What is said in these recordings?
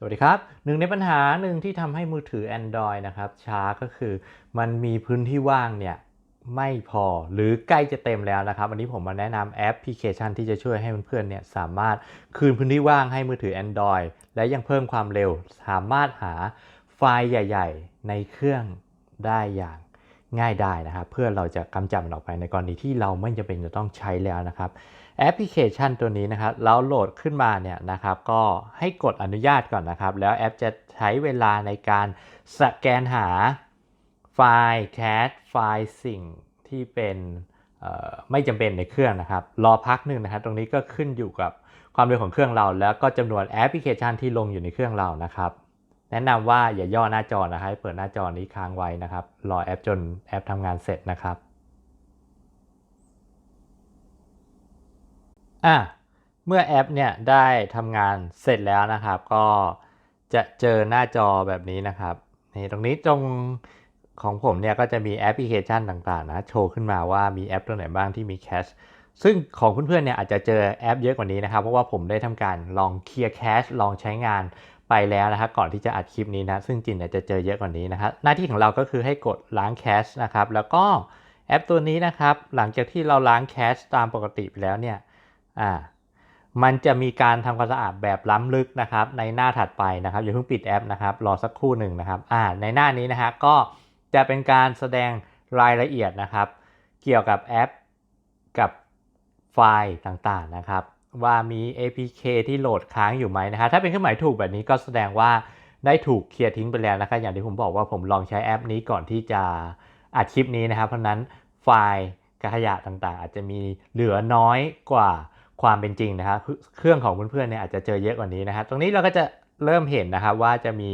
สวัสดีครับหนึ่งในปัญหาหนึ่งที่ทำให้มือถือ Android นะครับช้าก็คือมันมีพื้นที่ว่างเนี่ยไม่พอหรือใกล้จะเต็มแล้วนะครับ วันนี้ผมมาแนะนำแอปพลิเคชันที่จะช่วยให้เพื่อนๆเนี่ยสามารถคืนพื้นที่ว่างให้มือถือ Android และยังเพิ่มความเร็ว สามารถหาไฟล์ใหญ่ ๆ ในเครื่องได้อย่าง ง่ายได้นะครับ เพื่อเราจะกำจัดมันออกไปในกรณีที่เราไม่จำเป็นจะต้องใช้แล้วนะครับแอปพลิเคชันตัวนี้นะครับเราโหลดขึ้นมาเนี่ยนะครับ ก็ให้กดอนุญาตก่อนนะครับ แล้วแอปจะใช้เวลาในการสแกนหาไฟล์แคชไฟล์สิ่งที่เป็นไม่จำเป็นในเครื่องนะครับ รอพักหนึ่งนะครับ ตรงนี้ก็ขึ้นอยู่กับความเร็วของเครื่องเรา แล้วก็จำนวนแอปพลิเคชันที่ลงอยู่ในเครื่องเรานะครับ แนะนำว่าอย่าย่อหน้าจอนะครับเปิดหน้าจอนี้ค้างไว้นะครับ รอแอปจนแอปทำงานเสร็จนะครับอะเมื่อแอปเนี่ยได้ทำงานเสร็จแล้วนะครับ ก็จะเจอหน้าจอแบบนี้นะครับนี่ตรงนี้ตรงของผมเนี่ยก็จะมีแอปพลิเคชันต่างๆนะโชว์ขึ้นมาว่ามีแอปตัวไหนบ้างที่มีแคชซึ่งของเพื่อนๆเนี่ยอาจจะเจอแอปเยอะกว่านี้นะครับ เพราะว่าผมได้ทำการลองเคลียร์แคชลองใช้งาน ไปแล้วนะครับก่อนที่จะอัดคลิปนี้นะซึ่งจริงเนี่ยจะเจอเยอะกว่านี้นะครับหน้าที่ของเราก็คือให้กดล้างแคชนะครับแล้วก็แอปตัวนี้นะครับหลังจากที่เราล้างแคชตามปกติไปแล้วเนี่ยอ่ามันจะมีการทำความสะอาดแบบล้ำลึกนะครับในหน้าถัดไปนะครับอย่าเพิ่งปิดแอปนะครับรอสักครู่หนึ่งนะครับอ่าในหน้านี้นะฮะก็จะเป็นการแสดงรายละเอียดนะครับ เกี่ยวกับแอปกับไฟล์ต่างๆนะครับ ว่ามี APK ที่โหลดค้างอยู่ไหมนะครับถ้าเป็นเครื่องหมายถูกแบบนี้ก็แสดงว่าได้ถูกเคลียร์ทิ้งไปแล้วนะครับอย่างที่ผมบอกว่าผมลองใช้แอปนี้ก่อนที่จะอัดคลิปนี้นะครับเพราะนั้นไฟล์ขยะต่างๆ อาจจะมีเหลือน้อยกว่าความเป็นจริงนะครับเครื่องของเพื่อนๆเนี่ยอาจจะเจอเยอะกว่านี้นะครับตรงนี้เราก็จะเริ่มเห็นนะครับว่าจะมี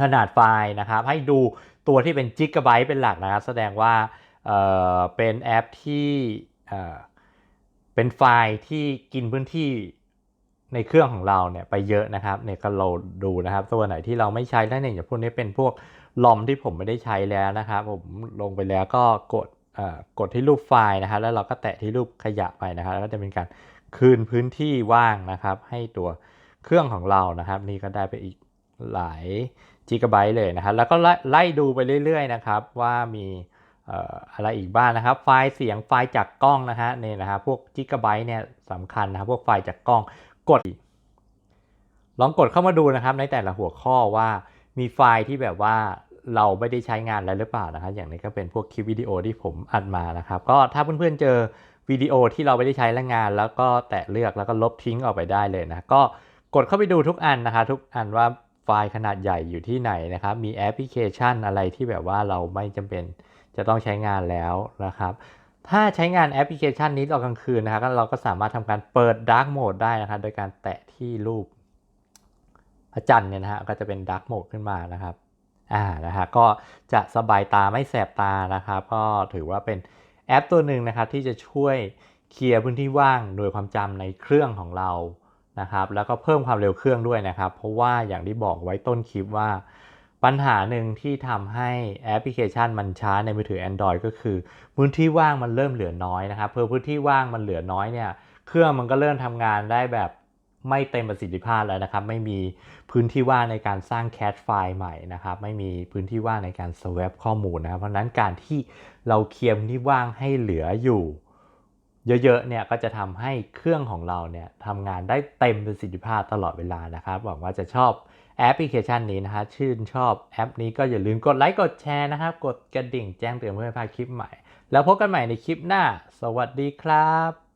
ขนาดไฟล์นะครับ ให้ดูตัวที่เป็นจิกะไบต์เป็นหลักนะครับแสดงว่าเเป็นแอปที่ เป็นไฟล์ที่กินพื้นที่ในเครื่องของเราเนี่ยไปเยอะนะครับเนี่ยก็เราดูนะครับตัวไหนที่เราไม่ใช้แล้วเนี่ยอย่างพวกนี้เป็นพวกลอมที่ผมไม่ได้ใช้แล้วนะครับ ผมลงไปแล้วก็กดกดที่รูปไฟล์นะครับแล้วเราก็แตะที่รูปขยะไปนะครับ แล้วก็จะเป็นการคืนพื้นที่ว่างนะครับ ให้ตัวเครื่องของเรานะครับ นี่ก็ได้ไปอีกหลายจิกะไบต์เลยนะครับ แล้วก็ไล่ดูไปเรื่อย ๆ นะครับ ว่ามี อะไรอีกบ้างนะครับ ไฟล์เสียงไฟล์จากกล้องนะฮะนี่นะครับพวกจิกะไบต์เนี่ยสำคัญนะครับพวกไฟล์จากกล้องกด ลองกดเข้ามาดูนะครับ ในแต่ละหัวข้อว่ามีไฟล์ที่แบบว่าเราไม่ได้ใช้งานอะไรหรือเปล่านะครับ อย่างนี้ก็เป็นพวกคลิปวิดีโอที่ผมอัดมานะครับ ก็ถ้าเพื่อนๆเจอวิดีโอที่เราไม่ได้ใช้แล้วงาน แล้วก็แตะเลือกแล้วก็ลบทิ้งออกไปได้เลยนะก็กดเข้าไปดูทุกอันนะคะ ทุกอันว่าไฟล์ขนาดใหญ่อยู่ที่ไหนนะครับ มีแอปพลิเคชันอะไรที่แบบว่าเราไม่จำเป็น จะต้องใช้งานแล้วนะครับ ถ้าใช้งานแอปพลิเคชันนี้ตอนกลางคืนนะครับเราก็สามารถทำการเปิด Dark Mode ได้นะครับ โดยการแตะที่รูปพระจันทร์เนี่ยนะฮะก็จะเป็น Dark Mode ขึ้นมานะครับอ่านะฮะก็จะสบายตาไม่แสบตานะครับ ก็ถือว่าเป็นแอปตัวหนึ่งนะครับที่จะช่วยเคลียร์พื้นที่ว่างโดยความจำในเครื่องของเรานะครับ แล้วก็เพิ่มความเร็วเครื่องด้วยนะครับ เพราะว่าอย่างที่บอกไว้ต้นคลิปว่า ปัญหาหนึ่งที่ทำให้แอปพลิเคชันมันช้าในมือถือ Android ก็คือ พื้นที่ว่างมันเริ่มเหลือน้อยนะครับ เพื่อพื้นที่ว่างมันเหลือน้อยเนี่ย เครื่องมันก็เริ่มทำงานได้แบบไม่เต็มประสิทธิภาพแล้วนะครับ ไม่มีพื้นที่ว่างในการสร้างแคชไฟล์ใหม่นะครับ ไม่มีพื้นที่ว่างในการ swap ข้อมูลนะครับ เพราะนั้นการที่เราเคลียร์พื้นที่ว่างให้เหลืออยู่ เยอะๆเนี่ยก็จะทำให้เครื่องของเราเนี่ยทำงานได้เต็มประสิทธิภาพตลอดเวลานะครับหวังว่าจะชอบ แอปพลิเคชันนี้นะฮะชื่นชอบแอปนี้ก็อย่าลืมกดไลค์กดแชร์นะครับ กดกระดิ่งแจ้งเตือนเพื่อไม่พลาดคลิปใหม่ แล้วพบกันใหม่ในคลิปหน้า สวัสดีครับ